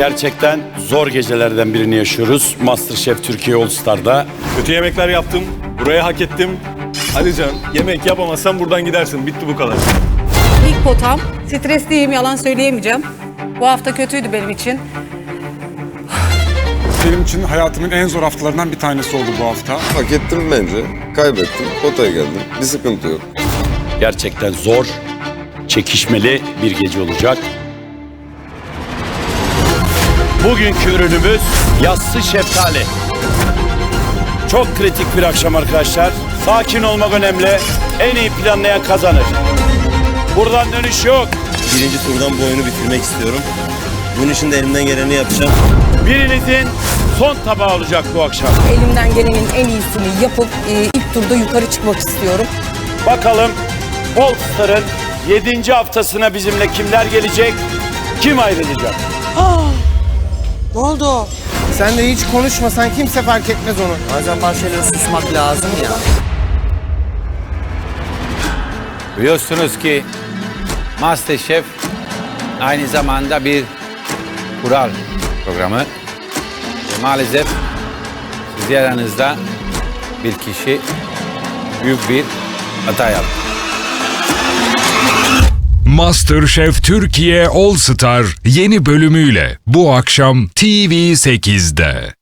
Gerçekten zor gecelerden birini yaşıyoruz. Masterchef Türkiye All Star'da. Kötü yemekler yaptım. Buraya hak ettim. Alican yemek yapamazsan buradan gidersin. Bitti bu kadar. İlk potam. Stresliyim yalan söyleyemeyeceğim. Bu hafta kötüydü benim için. Benim için hayatımın en zor haftalarından bir tanesi oldu bu hafta. Hak ettim bence. Kaybettim. Potaya geldim. Bir sıkıntı yok. Gerçekten zor, çekişmeli bir gece olacak. Bugünkü ürünümüz yassı şeftali. Çok kritik bir akşam arkadaşlar. Sakin olmak önemli. En iyi planlayan kazanır. Buradan dönüş yok. Birinci turdan bu oyunu bitirmek istiyorum. Bunun için de elimden geleni yapacağım. Birinizin son tabağı olacak bu akşam. Elimden gelenin en iyisini yapıp e, ilk turda yukarı çıkmak istiyorum. Bakalım All Star'ın 7. haftasına bizimle kimler gelecek? Kim ayrılacak? Ne oldu? Sen de hiç konuşmasan kimse fark etmez onu. Bazen bazı şeylere susmak lazım ya. Biliyorsunuz ki Masterchef aynı zamanda bir kural programı. Ve Maalesef siz aranızda bir kişi büyük bir hata yaptı. MasterChef Türkiye All Star yeni bölümüyle bu akşam TV8'de.